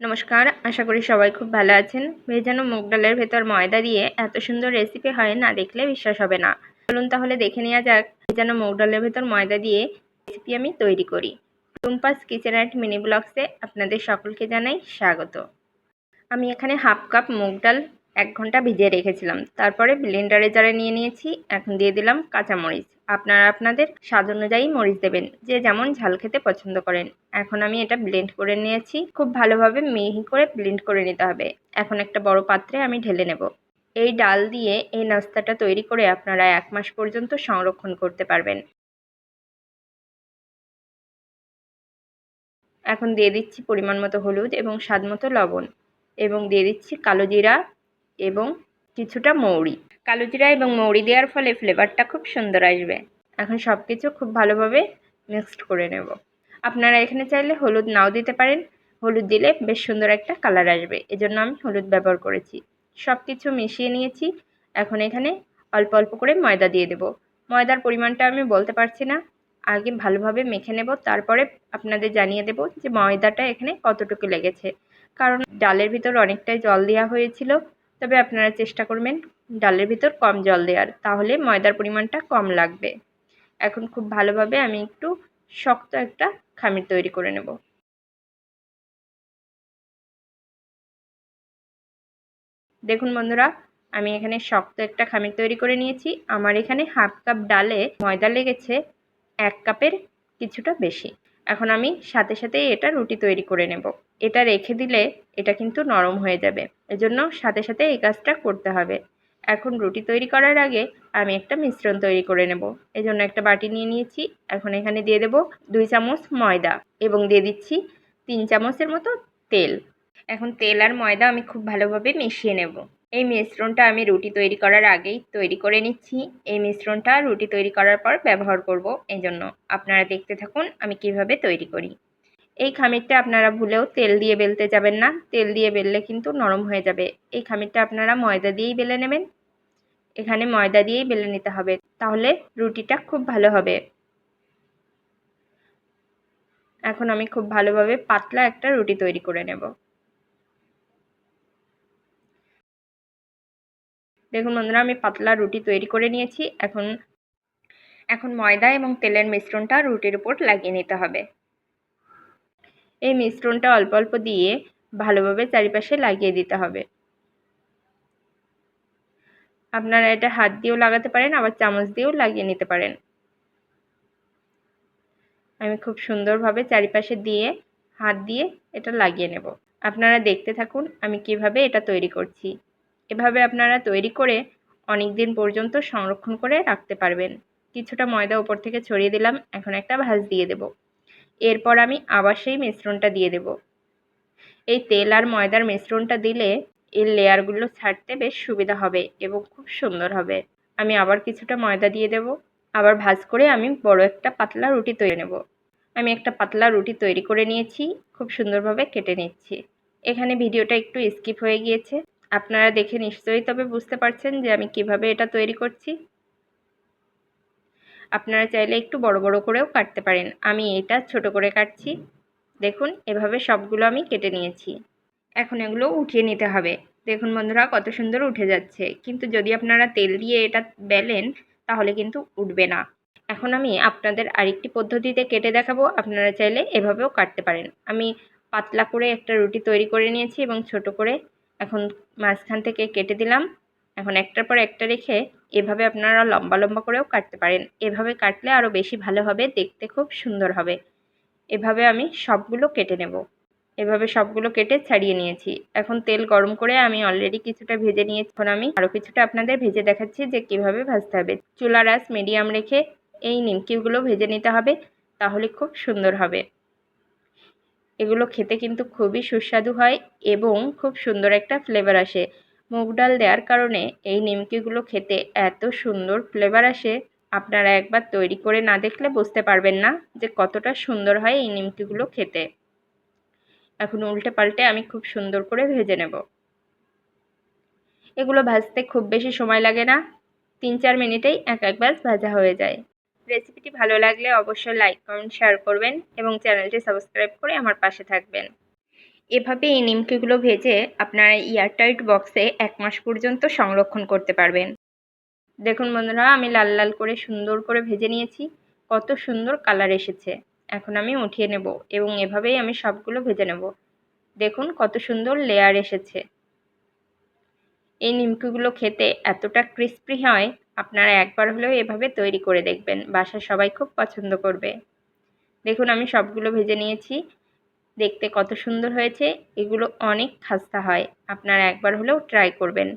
নমস্কার, আশা করি সবাই খুব ভালো আছেন। ভেজানো মুগ ডালের ভেতর ময়দা দিয়ে এত সুন্দর রেসিপি হয় না দেখলে বিশ্বাস হবে না। চলুন তাহলে দেখে নেওয়া যাক ভেজানো মুগ ডালের ভেতর ময়দা দিয়ে রেসিপি আমি তৈরি করি। টুম্পাস কিচেন অ্যান্ড মিনি ব্লগসে আপনাদের সকলকে জানাই স্বাগত। আমি এখানে হাফ কাপ মুগ ডাল এক ঘণ্টা ভিজিয়ে রেখেছিলাম। তারপরে ব্লেন্ডারে জারে নিয়ে নিয়েছি, এখন দিয়ে দিলাম কাঁচামরিচ। আপনারা আপনাদের স্বাদ অনুযায়ী মরিচ দেবেন। যে যেমন ঝাল খেতে পছন্দ করেন। এখন আমি এটা ব্লেন্ড করে নিয়েছি। খুব ভালোভাবে মিহি করে ব্লেন্ড করে নিতে হবে। এখন একটা বড় পাত্রে আমি ঢেলে নেব। এই ডাল দিয়ে এই নাস্তাটা তৈরি করে আপনারা এক মাস পর্যন্ত সংরক্ষণ করতে পারবেন। এখন দিয়ে দিচ্ছি পরিমাণ মতো হলুদ এবং স্বাদ মতো লবণ। এবং দিয়ে দিচ্ছি কালো জিরা এবং কিছুটা মৌরি। কালো জিরা এবং মৌরি দেওয়ার ফলে ফ্লেভারটা খুব সুন্দর আসবে। এখন সব কিছু খুব ভালোভাবে মিক্সড করে নেব। আপনারা এখানে চাইলে হলুদ নাও দিতে পারেন। হলুদ দিলে বেশ সুন্দর একটা কালার আসবে। এজন্য আমি হলুদ ব্যবহার করেছি। সব কিছু মিশিয়ে নিয়েছি। এখন এখানে অল্প অল্প করে ময়দা দিয়ে দেব। ময়দার পরিমাণটা আমি বলতে পারছি না। আগে ভালোভাবে মেখে নেব। তারপরে আপনাদের জানিয়ে দেব যে ময়দাটা এখানে কতটুকু লেগেছে। কারণ ডালের ভিতর অনেকটাই জল দেওয়া হয়েছিল। তবে আপনারা চেষ্টা করবেন ডালের ভিতর কম জল দেওয়ার। তাহলে ময়দার পরিমাণটা কম লাগবে। এখন খুব ভালোভাবে আমি একটু শক্ত একটা খামির তৈরি করে নেব। দেখুন বন্ধুরা, আমি এখানে শক্ত একটা খামির তৈরি করে নিয়েছি। আমার এখানে হাফ কাপ ডালে ময়দা লেগেছে, এক কাপের কিছুটা বেশি। এখন আমি সাথে সাথে এটা রুটি তৈরি করে নেব। এটা রেখে দিলে এটা কিন্তু নরম হয়ে যাবে। এজন্য সাথে সাথে এই কাজটা করতে হবে। এখন রুটি তৈরি করার আগে আমি একটা মিশ্রণ তৈরি করে নেব। এজন্য একটা বাটি নিয়ে নিয়েছি। এখন এখানে দিয়ে দেব দুই চামচ ময়দা এবং দিয়ে দিচ্ছি তিন চামচের মতো তেল। এখন তেল আর ময়দা আমি খুব ভালোভাবে মিশিয়ে নেব। এই মিশ্রণটা আমি রুটি তৈরি করার আগেই তৈরি করে নিচ্ছি। এই মিশ্রণটা রুটি তৈরি করার পর ব্যবহার করব। এই জন্য আপনারা দেখতে থাকুন আমি কীভাবে তৈরি করি। এই খামিরটা আপনারা ভুলেও তেল দিয়ে বেলতে যাবেন না। তেল দিয়ে বেললে কিন্তু নরম হয়ে যাবে। এই খামিরটা আপনারা ময়দা দিয়েই বেলে নেবেন। এখানে ময়দা দিয়েই বেলে নিতে হবে। তাহলে রুটিটা খুব ভালো হবে। এখন আমি খুব ভালোভাবে পাতলা একটা রুটি তৈরি করে নেব। দেখুন বন্ধুরা, আমি পাতলা রুটি তৈরি করে নিয়েছি। এখন এখন ময়দা এবং তেলের মিশ্রণটা রুটির উপর লাগিয়ে নিতে হবে। এই মিশ্রণটা অল্প অল্প দিয়ে ভালোভাবে চারিপাশে লাগিয়ে দিতে হবে। আপনারা এটা হাত দিয়েও লাগাতে পারেন, আবার চামচ দিয়েও লাগিয়ে নিতে পারেন। আমি খুব সুন্দরভাবে চারিপাশে দিয়ে হাত দিয়ে এটা লাগিয়ে নেব। আপনারা দেখতে থাকুন আমি কীভাবে এটা তৈরি করছি। এভাবে আপনারা তৈরি করে অনেক দিন পর্যন্ত সংরক্ষণ করে রাখতে পারবেন। কিছুটা ময়দা উপর থেকে ছড়িয়ে দিলাম, এখন একটা ভাজ দিয়ে দেব। এরপর আমি আবার সেই মিশ্রণটা দিয়ে দেব। এই তেল আর ময়দার মিশ্রণটা দিলে এর লেয়ারগুলো ছাড়তে বেশ সুবিধা হবে এবং খুব সুন্দর হবে। আমি আবার কিছুটা ময়দা দিয়ে দেব। আবার ভাজ করে আমি বড় একটা পাতলা রুটি তৈরি নেব। আমি একটা পাতলা রুটি তৈরি করে নিয়েছি, খুব সুন্দরভাবে কেটে নিচ্ছি। এখানে ভিডিওটা একটু স্কিপ হয়ে গিয়েছে। আপনারা দেখে নিশ্চয়ই তবে বুঝতে পারছেন যে আমি কীভাবে এটা তৈরি করছি। আপনারা চাইলে একটু বড় বড় করেও কাটতে পারেন। আমি এটা ছোট করে কাটছি। দেখুন, এভাবে সবগুলো আমি কেটে নিয়েছি। এখন এগুলো উঠিয়ে নিতে হবে। দেখুন বন্ধুরা, কত সুন্দর উঠে যাচ্ছে। কিন্তু যদি আপনারা তেল দিয়ে এটা বেলেন, তাহলে কিন্তু উঠবে না। এখন আমি আপনাদের আরেকটি পদ্ধতিতে কেটে দেখাবো। আপনারা চাইলে এভাবেও কাটতে পারেন। আমি পাতলা করে একটা রুটি তৈরি করে নিয়েছি এবং ছোট করে এখন মাঝখান থেকে কেটে দিলাম। এখন একটার পর একটা রেখে এভাবে আপনারা লম্বা লম্বা করেও কাটতে পারেন। এভাবে কাটলে আরও বেশি ভালো হবে, দেখতে খুব সুন্দর হবে। এভাবে আমি সবগুলো কেটে নেব। এভাবে সবগুলো কেটে ছাড়িয়ে নিয়েছি। এখন তেল গরম করে আমি অলরেডি কিছুটা ভেজে নিয়েছি। এখন আমি আরও কিছুটা আপনাদের ভেজে দেখাচ্ছি যে কীভাবে ভাজতে হবে। চুলা রাস মিডিয়াম রেখে এই নিমকিগুলো ভেজে নিতে হবে, তাহলে খুব সুন্দর হবে। এগুলো খেতে কিন্তু খুবই সুস্বাদু হয় এবং খুব সুন্দর একটা ফ্লেভার আসে। মুগ ডাল দেওয়ার কারণে এই নিমকিগুলো খেতে এত সুন্দর ফ্লেভার আসে, আপনারা একবার তৈরি করে না দেখলে বুঝতে পারবেন না যে কতটা সুন্দর হয় এই নিমকিগুলো খেতে। এখন উল্টে পাল্টে আমি খুব সুন্দর করে ভেজে নেব। এগুলো ভাজতে খুব বেশি সময় লাগে না, তিন চার মিনিটেই এক এক ব্যাস ভাজা হয়ে যায়। রেসিপিটি ভালো লাগলে অবশ্যই লাইক কমেন্ট শেয়ার করবেন এবং চ্যানেলটি সাবস্ক্রাইব করে আমার পাশে থাকবেন। এভাবে এই নিমকিগুলো ভেজে আপনারা এয়ারটাইট বক্সে এক মাস পর্যন্ত সংরক্ষণ করতে পারবেন। দেখুন বন্ধুরা, আমি লাল লাল করে সুন্দর করে ভেজে নিয়েছি। কত সুন্দর কালার এসেছে। এখন আমি উঠিয়ে নেব এবং এভাবেই আমি সবগুলো ভেজে নেব। দেখুন কত সুন্দর লেয়ার এসেছে। এই নিমকিগুলো খেতে এতটা ক্রিস্পি হয় আপনারা একবার হলেও এভাবে তৈরি করে দেখবেন। বাসার সবাই খুব পছন্দ করবে। দেখুন, আমি সবগুলো ভেজে নিয়েছি। দেখতে কত সুন্দর হয়েছে। এগুলো অনেক খাস্তা হয়। আপনারা একবার হলেও ট্রাই করবেন।